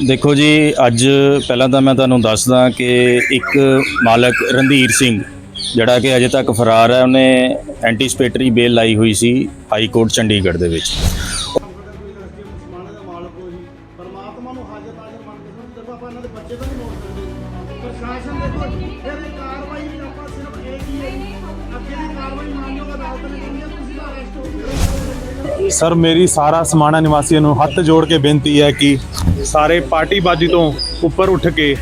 ਦੇਖੋ ਜੀ ਅੱਜ ਪਹਿਲਾਂ ਤਾਂ ਮੈਂ ਤੁਹਾਨੂੰ ਦੱਸਦਾ ਕਿ ਇੱਕ ਮਾਲਕ ਰਣਧੀਰ ਸਿੰਘ ਜਿਹੜਾ ਕਿ ਅਜੇ ਤੱਕ ਫਰਾਰ ਹੈ ਉਹਨੇ ਐਂਟੀਸਪੇਟਰੀ ਬੇਲ ਲਾਈ ਹੋਈ ਸੀ ਹਾਈ ਕੋਰਟ ਚੰਡੀਗੜ੍ਹ ਦੇ ਵਿੱਚ ਕਾਰਵਾਈ ਵੀ ਆਪਾਂ ਸਿਰਫ ਇਹ ਹੀ ਹੈ ਅੱਗੇ ਦੀ ਕਾਰਵਾਈ ਮੰਨੋਗੇ ਅਦਾਲਤ ਨੇ ਕਹਿੰਦੀ ਤੁਸੀਂ ਅਰੈਸਟ ਹੋ ਗਏ ਸਰ, ਮੇਰੀ ਸਾਰਾ ਸਮਾਣਾ ਨਿਵਾਸੀਆਂ ਨੂੰ ਹੱਥ ਜੋੜ ਕੇ ਬੇਨਤੀ ਹੈ ਕਿ ਸਾਰੇ ਪਾਰਟੀਬਾਜ਼ੀ ਤੋਂ ਉੱਪਰ ਉੱਠ ਕੇ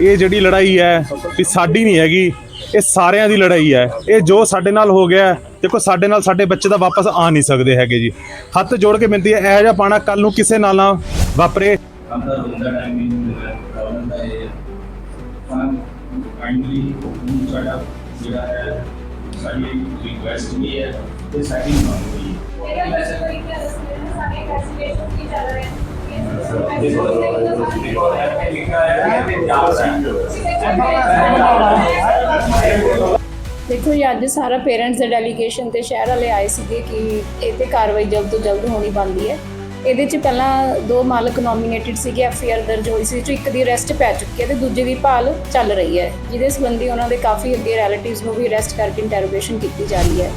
ਇਹ ਜਿਹੜੀ ਲੜਾਈ ਹੈ ਵੀ ਸਾਡੀ ਨਹੀਂ ਹੈਗੀ, ਇਹ ਸਾਰਿਆਂ ਦੀ ਲੜਾਈ ਹੈ। ਇਹ ਜੋ ਸਾਡੇ ਨਾਲ ਹੋ ਗਿਆ, ਦੇਖੋ ਸਾਡੇ ਨਾਲ ਸਾਡੇ ਬੱਚੇ ਤਾਂ ਵਾਪਸ ਆ ਨਹੀਂ ਸਕਦੇ ਹੈਗੇ ਜੀ। ਹੱਥ ਜੋੜ ਕੇ ਬੇਨਤੀ ਹੈ, ਇਹੋ ਜਿਹਾ ਪਾਣਾ ਕੱਲ ਨੂੰ ਕਿਸੇ ਨਾਲ ਨਾ ਵਾਪਰੇ। ਕਾਈਂਡਲੀ ਸਾਡਾ ਜਿਹੜਾ ਹੈ ਸਾਡੀ ਰਿਕੁਐਸਟ ਵੀ ਹੈ ਤੇ ਸਾਡੀ ਮੰਗ ਦੇਖੋ ਜੀ, ਅੱਜ ਸਾਰਾ ਪੇਰੈਂਟਸ ਦੇ ਡੈਲੀਗੇਸ਼ਨ ਤੇ ਸ਼ਹਿਰ ਵਾਲੇ ਆਏ ਸੀਗੇ ਕਿ ਇਹ ਤੇ ਕਾਰਵਾਈ ਜਲਦ ਤੋਂ ਜਲਦ ਹੋਣੀ ਬਣਦੀ ਹੈ। ਇਹਦੇ 'ਚ ਪਹਿਲਾਂ ਦੋ ਮਾਲਕ ਨੋਮੀਨੇਟਡ ਸੀਗੇ ਐਫਆਈਆਰ ਦਰਜ ਹੋਈ ਸੀ ਜੋ ਇੱਕ ਦੀ ਅਰੈਸਟ ਪੈ ਚੁੱਕੀ ਹੈ ਤੇ ਦੂਜੇ ਦੀ ਭਾਲ ਚੱਲ ਰਹੀ ਹੈ, ਜਿਹਦੇ ਸੰਬੰਧੀ ਉਹਨਾਂ ਦੇ ਕਾਫੀ ਅੱਗੇ ਰਿਲੇਟਿਵਸ ਨੂੰ ਵੀ ਅਰੈਸਟ ਕਰਕੇ ਇੰਟਰੋਗੇਸ਼ਨ ਕੀਤੀ ਜਾ ਰਹੀ ਹੈ।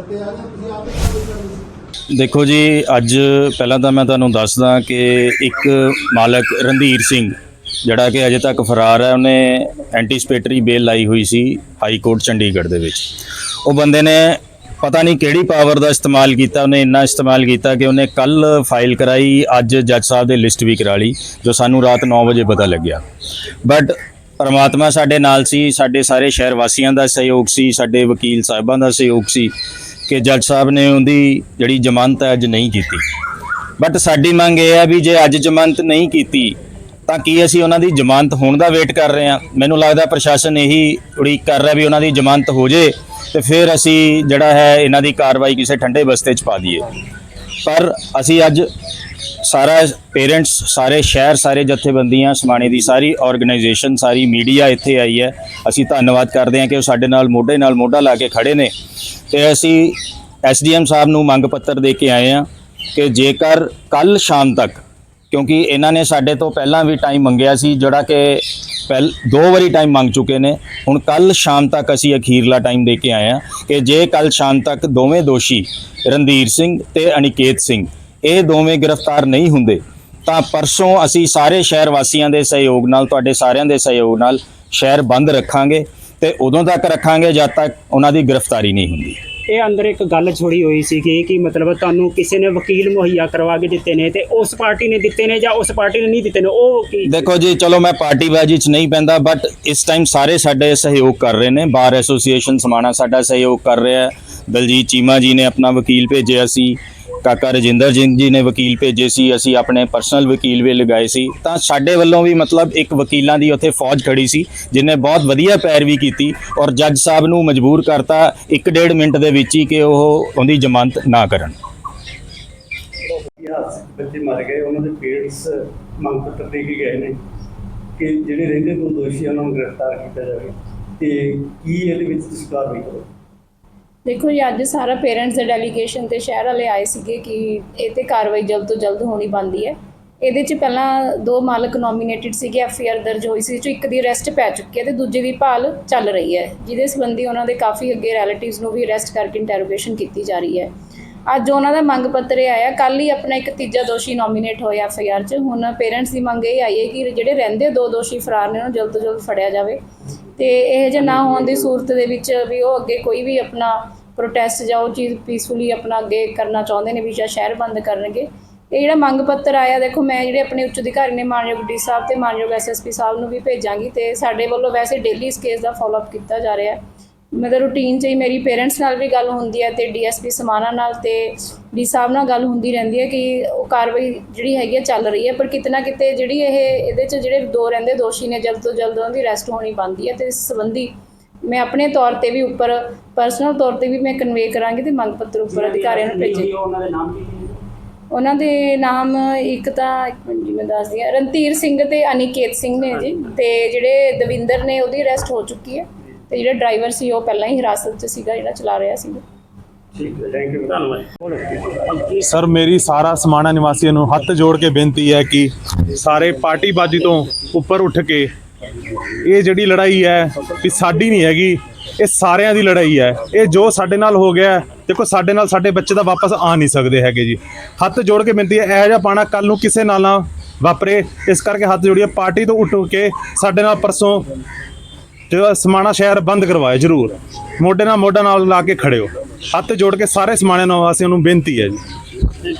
ਡਰਤੇ ਆ ਜਾਂ ਤੁਸੀਂ ਆਪੇ ਕਾਰਵਾਈ ਕਰਨੀ ਦੇਖੋ ਜੀ, ਅੱਜ ਪਹਿਲਾਂ ਤਾਂ ਮੈਂ ਤੁਹਾਨੂੰ ਦੱਸਦਾ ਕਿ ਇੱਕ ਮਾਲਕ ਰਣਧੀਰ ਸਿੰਘ, ਜਿਹੜਾ ਕਿ ਅਜੇ ਤੱਕ ਫਰਾਰ ਹੈ, ਉਹਨੇ ਐਂਟੀਸਪੇਟਰੀ ਬੇਲ ਲਾਈ ਹੋਈ ਸੀ ਹਾਈ ਕੋਰਟ ਚੰਡੀਗੜ੍ਹ ਦੇ ਵਿੱਚ। ਉਹ ਬੰਦੇ ਨੇ ਪਤਾ ਨਹੀਂ ਕਿਹੜੀ ਪਾਵਰ ਦਾ ਇਸਤੇਮਾਲ ਕੀਤਾ, ਉਹਨੇ ਇੰਨਾ ਇਸਤੇਮਾਲ ਕੀਤਾ ਕਿ ਉਹਨੇ ਕੱਲ ਫਾਈਲ ਕਰਾਈ, ਅੱਜ ਜੱਜ ਸਾਹਿਬ ਦੇ ਲਿਸਟ ਵੀ ਕਰਾ ਲਈ, ਜੋ ਸਾਨੂੰ ਰਾਤ 9 ਵਜੇ ਪਤਾ ਲੱਗਿਆ। ਬਟ ਪਰਮਾਤਮਾ ਸਾਡੇ ਨਾਲ ਸੀ, ਸਾਡੇ ਸਾਰੇ ਸ਼ਹਿਰ ਵਾਸੀਆਂ ਦਾ ਸਹਿਯੋਗ ਸੀ, ਸਾਡੇ ਵਕੀਲ ਸਾਹਿਬਾਂ ਦਾ ਸਹਿਯੋਗ ਸੀ। ਕਿ ਜੱਜ ਸਾਹਿਬ ਨੇ ਉਹਦੀ ਜਿਹੜੀ ਜ਼ਮਾਨਤ ਹੈ ਅੱਜ ਨਹੀਂ ਕੀਤੀ। ਬਟ ਸਾਡੀ ਮੰਗ ਇਹ ਹੈ ਵੀ ਜੇ ਅੱਜ ਜ਼ਮਾਨਤ ਨਹੀਂ ਕੀਤੀ, ਤਾਂ ਕੀ ਅਸੀਂ ਉਹਨਾਂ ਦੀ ਜ਼ਮਾਨਤ ਹੋਣ ਦਾ ਵੇਟ ਕਰ ਰਹੇ ਹਾਂ? ਮੈਨੂੰ ਲੱਗਦਾ ਪ੍ਰਸ਼ਾਸਨ ਇਹੀ ਉਡੀਕ ਕਰ ਰਿਹਾ ਵੀ ਉਹਨਾਂ ਦੀ ਜ਼ਮਾਨਤ ਹੋ ਜੇ ਤੇ ਫਿਰ ਅਸੀਂ ਜਿਹੜਾ ਹੈ, ਇਹਨਾਂ ਦੀ ਕਾਰਵਾਈ ਕਿਸੇ ਠੰਡੇ ਬਸਤੇ 'ਚ ਪਾ ਦਈਏ। ਪਰ ਅਸੀਂ ਅੱਜ ਸਾਰਾ ਪੇਰੈਂਟਸ ਸਾਰੇ ਸ਼ਹਿਰ, ਸਾਰੇ ਜਥੇਬੰਦੀਆਂ, ਸਮਾਣੇ ਦੀ ਸਾਰੀ ਆਰਗੇਨਾਈਜੇਸ਼ਨ ਸਾਰੀ ਮੀਡੀਆ ਇੱਥੇ ਆਈ ਹੈ। ਅਸੀਂ ਧੰਨਵਾਦ ਕਰਦੇ ਹਾਂ ਕਿ ਉਹ ਸਾਡੇ ਨਾਲ ਮੋਢੇ ਨਾਲ ਮੋਢਾ ਲਾ ਕੇ ਖੜੇ ਨੇ। ਤੇ ਅਸੀਂ ਐਸਡੀਐਮ ਸਾਹਿਬ ਨੂੰ ਮੰਗ ਪੱਤਰ ਦੇ ਕੇ ਆਏ ਹਾਂ ਕਿ ਜੇਕਰ ਕੱਲ ਸ਼ਾਮ ਤੱਕ, ਕਿਉਂਕਿ ਇਹਨਾਂ ਨੇ ਸਾਡੇ ਤੋਂ ਪਹਿਲਾਂ ਵੀ ਟਾਈਮ ਮੰਗਿਆ ਸੀ, ਜਿਹੜਾ ਕਿ ਪਹਿਲ, ਦੋ ਵਾਰੀ ਟਾਈਮ ਮੰਗ ਚੁੱਕੇ ਨੇ। ਹੁਣ ਕੱਲ ਸ਼ਾਮ ਤੱਕ ਅਸੀਂ ਅਖੀਰਲਾ ਟਾਈਮ ਦੇ ਕੇ ਆਏ ਹਾਂ ਕਿ ਜੇ ਕੱਲ ਸ਼ਾਮ ਤੱਕ ਦੋਵੇਂ ਦੋਸ਼ੀ ਰਣਧੀਰ ਸਿੰਘ ਤੇ ਅਨਿਕੇਤ ਸਿੰਘ ਇਹ ਦੋਵੇਂ ਗ੍ਰਿਫਤਾਰ ਨਹੀਂ ਹੁੰਦੇ ਤਾਂ ਪਰਸੋਂ ਅਸੀਂ ਸਾਰੇ ਸ਼ਹਿਰ ਵਾਸੀਆਂ ਦੇ ਸਹਿਯੋਗ ਨਾਲ ਤੁਹਾਡੇ ਸਾਰਿਆਂ ਦੇ ਸਹਿਯੋਗ ਨਾਲ ਸ਼ਹਿਰ ਬੰਦ ਰੱਖਾਂਗੇ ਤੇ ਉਦੋਂ ਤੱਕ ਰੱਖਾਂਗੇ ਜਦ ਤੱਕ ਉਹਨਾਂ ਦੀ ਗ੍ਰਿਫਤਾਰੀ ਨਹੀਂ ਹੁੰਦੀ। ਇਹ ਅੰਦਰ ਇੱਕ ਗੱਲ ਛੋੜੀ ਹੋਈ ਸੀ ਕਿ ਕਿ ਮਤਲਬ ਤੁਹਾਨੂੰ ਕਿਸੇ ਨੇ ਵਕੀਲ ਮੁਹੱਈਆ ਕਰਵਾ ਕੇ ਦਿੱਤੇ ਨੇ ਤੇ ਉਸ ਪਾਰਟੀ ਨੇ ਦਿੱਤੇ ਨੇ ਜਾਂ ਉਸ ਪਾਰਟੀ ਨੇ ਨਹੀਂ ਦਿੱਤੇ ਨੇ ਉਹ ਕੀ? ਦੇਖੋ ਜੀ ਚਲੋ ਮੈਂ ਪਾਰਟੀਬਾਜ਼ੀ 'ਚ ਨਹੀਂ ਪੈਂਦਾ ਬਟ ਇਸ ਟਾਈਮ ਸਾਰੇ ਸਾਡੇ ਸਹਿਯੋਗ ਕਰ ਰਹੇ ਨੇ। ਬਾਰ ਐਸੋਸੀਏਸ਼ਨ ਸਮਾਣਾ ਸਾਡਾ ਸਹਿਯੋਗ ਕਰ ਰਿਹਾ ਹੈ। ਦਲਜੀਤ ਚੀਮਾ ਜੀ ਨੇ ਆਪਣਾ ਵਕੀਲ ਭੇਜਿਆ ਸੀ। ਕਾਕਾ ਰਜਿੰਦਰ ਸਿੰਘ ਜੀ ਨੇ ਵਕੀਲ ਭੇਜੇ ਸੀ, ਅਸੀਂ ਆਪਣੇ ਪਰਸਨਲ ਵਕੀਲ ਵੀ ਲਗਾਏ ਸੀ। ਤਾਂ ਸਾਡੇ ਵੱਲੋਂ ਵੀ ਮਤਲਬ ਇੱਕ ਵਕੀਲਾਂ ਦੀ ਉੱਥੇ ਫੌਜ ਖੜੀ ਸੀ, ਜਿਨੇ ਬਹੁਤ ਵਧੀਆ ਪੈਰਵੀ ਕੀਤੀ ਔਰ ਜੱਜ ਸਾਹਿਬ ਨੂੰ ਮਜਬੂਰ ਕਰਤਾ 1.5 ਮਿੰਟ ਦੇ ਵਿੱਚ ਹੀ ਕਿ ਉਹ ਉਹਦੀ ਜ਼ਮਾਨਤ ਨਾ ਕਰਨ। ਬੱਚੇ ਮਰ ਗਏ, ਉਹਨਾਂ ਦੇ ਪੇਰੈਂਟਸ ਮੰਗ ਪੱਤਰ ਦੇ ਕੇ ਗਏ ਨੇ ਕਿ ਜਿਹੜੇ ਰਹਿੰਦੇ ਦੋ ਦੋਸ਼ੀ ਨੂੰ ਗ੍ਰਿਫਤਾਰ ਕੀਤਾ ਜਾਵੇ ਤੇ ਕੀ ਇਹਦੇ ਵਿੱਚ ਤੁਸੀਂ ਕਾਰਵਾਈ ਕਰੋ ਦੇਖੋ ਜੀ, ਅੱਜ ਸਾਰਾ ਪੇਰੈਂਟਸ ਦੇ ਡੈਲੀਗੇਸ਼ਨ ਤੇ ਸ਼ਹਿਰ ਵਾਲੇ ਆਏ ਸੀਗੇ ਕਿ ਇਹ ਤੇ ਕਾਰਵਾਈ ਜਲਦ ਤੋਂ ਜਲਦ ਹੋਣੀ ਬਣਦੀ ਹੈ। ਇਹਦੇ 'ਚ ਪਹਿਲਾਂ ਦੋ ਮਾਲਕ ਨੋਮੀਨੇਟਿਡ ਸੀਗੇ ਐਫਆਈਆਰ ਦਰਜ ਹੋਈ ਸੀ ਜੋ ਇੱਕ ਦੀ ਅਰੈਸਟ ਪੈ ਚੁੱਕੀ ਹੈ ਤੇ ਦੂਜੇ ਦੀ ਭਾਲ ਚੱਲ ਰਹੀ ਹੈ, ਜਿਹਦੇ ਸੰਬੰਧੀ ਉਹਨਾਂ ਦੇ ਕਾਫੀ ਅੱਗੇ ਰਿਲੇਟਿਵਸ ਨੂੰ ਵੀ ਅਰੈਸਟ ਕਰਕੇ ਇੰਟਰੋਗੇਸ਼ਨ ਕੀਤੀ ਜਾ ਰਹੀ ਹੈ। ਅੱਜ ਉਹਨਾਂ ਦਾ ਮੰਗ ਪੱਤਰ ਇਹ ਆਇਆ ਕੱਲ ਹੀ ਆਪਣਾ ਇੱਕ ਤੀਜਾ ਦੋਸ਼ੀ ਨੋਮੀਨੇਟ ਹੋਇਆ ਐੱਫ ਆਈ ਆਰ 'ਚ। ਹੁਣ ਪੇਰੈਂਟਸ ਦੀ ਮੰਗ ਇਹ ਆਈ ਹੈ ਕਿ ਜਿਹੜੇ ਰਹਿੰਦੇ ਦੋ ਦੋਸ਼ੀ ਫਰਾਰ ਨੇ, ਉਹਨਾਂ ਜਲਦ ਤੋਂ ਜਲਦ ਫੜਿਆ ਜਾਵੇ। ਤੇ ਇਹ ਜੇ ਨਾ ਹੋਣ ਦੀ ਸੂਰਤ ਦੇ ਵਿੱਚ ਵੀ ਉਹ ਅੱਗੇ ਕੋਈ ਵੀ ਆਪਣਾ ਪ੍ਰੋਟੈਸਟ ਜਾਂ ਉਹ ਚੀਜ਼ ਪੀਸਫੁਲੀ ਆਪਣਾ ਅੱਗੇ ਕਰਨਾ ਚਾਹੁੰਦੇ ਨੇ ਵੀ ਜਾਂ ਸ਼ਹਿਰ ਬੰਦ ਕਰਨਗੇ। ਇਹ ਜਿਹੜਾ ਮੰਗ ਪੱਤਰ ਆਇਆ, ਦੇਖੋ ਮੈਂ ਜਿਹੜੇ ਆਪਣੇ ਉੱਚ ਅਧਿਕਾਰੀ ਨੇ, ਮਾਨਯੋਗ ਡੀ ਸਾਹਿਬ ਤੇ ਮਾਨਯੋਗ ਐਸਐਸਪੀ ਸਾਹਿਬ ਨੂੰ ਵੀ ਭੇਜਾਂਗੀ ਤੇ ਸਾਡੇ ਵੱਲੋਂ ਵੈਸੇ ਡੇਲੀ ਇਸ ਕੇਸ ਦਾ ਫਾਲੋਅਪ ਕੀਤਾ ਜਾ ਰਿਹਾ ਹੈ। ਮਤਲਬ ਰੂਟੀਨ 'ਚ ਹੀ ਮੇਰੀ ਪੇਰੈਂਟਸ ਨਾਲ ਵੀ ਗੱਲ ਹੁੰਦੀ ਹੈ ਤੇ ਡੀਐਸਪੀ ਸਮਾਨਾ ਨਾਲ ਤੇ ਡੀ ਸਾਹਿਬ ਨਾਲ ਗੱਲ ਹੁੰਦੀ ਰਹਿੰਦੀ ਹੈ ਕਿ ਉਹ ਕਾਰਵਾਈ ਜਿਹੜੀ ਹੈਗੀ ਹੈ ਚੱਲ ਰਹੀ ਹੈ ਪਰ ਕਿਤਨਾ ਕਿਤੇ ਜਿਹੜੀ ਇਹ ਇਹਦੇ 'ਚ ਜਿਹੜੇ ਦੋ ਰਹਿੰਦੇ ਦੋਸ਼ੀ ਨੇ ਜਲਦ ਤੋਂ ਜਲਦ ਉਹਨਾਂ ਦੀ ਅਰੈਸਟ ਹੋਣੀ ਬਣਦੀ ਹੈ ਤੇ ਇਸ ਸੰਬੰਧੀ ਮੈਂ ਆਪਣੇ ਤੌਰ ਤੇ ਵੀ ਉੱਪਰ ਪਰਸਨਲ ਤੌਰ ਤੇ ਵੀ ਮੈਂ ਕਨਵੇ ਕਰਾਂਗੀ ਤੇ ਮੰਗ ਪੱਤਰ ਉੱਪਰ ਅਧਿਕਾਰੀਆਂ ਨੂੰ ਭੇਜੇ ਉਹਨਾਂ ਦੇ ਨਾਮ ਕੀ? ਉਹਨਾਂ ਦੇ ਨਾਮ ਇੱਕ ਤਾਂ ਇੱਕ ਮਿੰਟ ਜੀ ਮੈਂ ਦੱਸਦੀ ਹਾਂ ਰਣਧੀਰ ਸਿੰਘ ਤੇ ਅਨਿਕੇਤ ਸਿੰਘ ਨੇ ਜੀ ਤੇ ਜਿਹੜੇ ਦਵਿੰਦਰ ਨੇ ਉਹਦੀ ਅਰੈਸਟ ਹੋ ਚੁੱਕੀ ਹੈ ਤੇ ਜਿਹੜਾ ਡਰਾਈਵਰ ਸੀ ਉਹ ਪਹਿਲਾਂ ਹੀ ਹਿਰਾਸਤ 'ਚ ਸੀਗਾ ਜਿਹੜਾ ਚਲਾ ਰਿਹਾ ਸੀਗਾ ਠੀਕ ਹੈ ਥੈਂਕ ਯੂ ਧੰਨਵਾਦ। ਸਰ ਮੇਰੀ ਸਾਰਾ ਸਮਾਣਾ ਨਿਵਾਸੀਆਂ ਨੂੰ ਹੱਥ ਜੋੜ ਕੇ ਬੇਨਤੀ ਹੈ ਕਿ ਸਾਰੇ ਪਾਰਟੀਬਾਜ਼ੀ ਤੋਂ ਉੱਪਰ ਉੱਠ ਕੇ ਇਹ ਜਿਹੜੀ ਲੜਾਈ ਹੈ ਵੀ ਸਾਡੀ ਨਹੀਂ ਹੈਗੀ ਇਹ ਸਾਰਿਆਂ ਦੀ ਲੜਾਈ ਹੈ। ਇਹ ਜੋ ਸਾਡੇ ਨਾਲ ਹੋ ਗਿਆ ਦੇਖੋ ਸਾਡੇ ਨਾਲ ਸਾਡੇ ਬੱਚੇ ਤਾਂ ਵਾਪਸ ਆ ਨਹੀਂ ਸਕਦੇ ਹੈਗੇ ਜੀ। ਹੱਥ ਜੋੜ ਕੇ ਬੇਨਤੀ ਹੈ ਇਹੋ ਜਿਹਾ ਪਾਣਾ ਕੱਲ ਨੂੰ ਕਿਸੇ ਨਾਲ ਨਾ ਵਾਪਰੇ। ਇਸ ਕਰਕੇ ਹੱਥ ਜੋੜੀਏ ਪਾਰਟੀ ਤੋਂ ਉੱਠ ਕੇ ਸਾਡੇ ਨਾਲ ਪਰਸੋਂ ਜਿਹੜਾ ਸਮਾਣਾ ਸ਼ਹਿਰ ਬੰਦ ਕਰਵਾਏ ਜਰੂਰ। ਮੋਢੇ ਨਾਲ ਮੋਢਾ ਨਾਲ ਲਾ ਕੇ ਖੜਿਓ। ਹੱਥ ਜੋੜ ਕੇ ਸਾਰੇ ਸਮਾਣੇ ਨਿਵਾਸੀਆਂ ਨੂੰ ਬੇਨਤੀ ਹੈ ਜੀ।